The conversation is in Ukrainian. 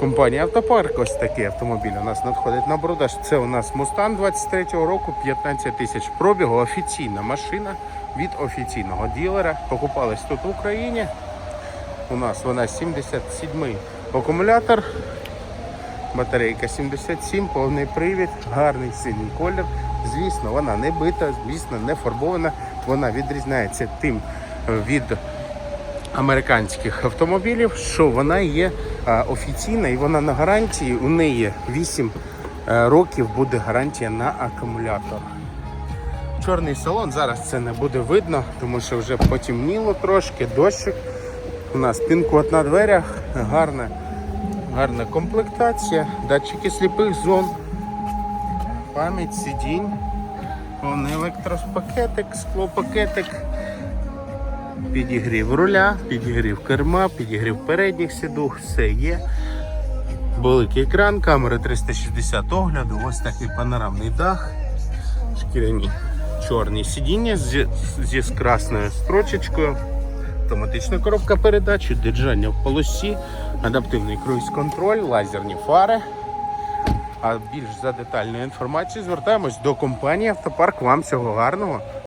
Компанія Автопарк, ось такий автомобіль у нас надходить на продаж. Це у нас Мустан 23-го року, 15 тисяч пробігу, офіційна машина від офіційного ділера. Покупались тут в Україні. У нас вона 77 акумулятор, батарейка 77, повний привід, гарний синій колір. Звісно, вона не бита, звісно, не фарбована. Вона відрізняється тим від американських автомобілів, що вона є е, офіційна і вона на гарантії. У неї 8 е, років буде гарантія на акумулятор. Чорний салон зараз це не буде видно, тому що вже потемніло трошки, дощик. У нас пін-код на дверях, гарна, гарна комплектація, датчики сліпих зон, пам'ять сидінь, повний електропакетик, склопакетик, підігрів руля, підігрів керма, підігрів передніх сідух, все є. Великий екран, камери 360 огляду, ось такий панорамний дах, шкіряні чорні сидіння зі, зі з красною строчечкою, автоматична коробка передач, держання в полосі, адаптивний круїз-контроль, лазерні фари. А більш за детальною інформацією звертаємось до компанії Автопарк. Вам всього гарного.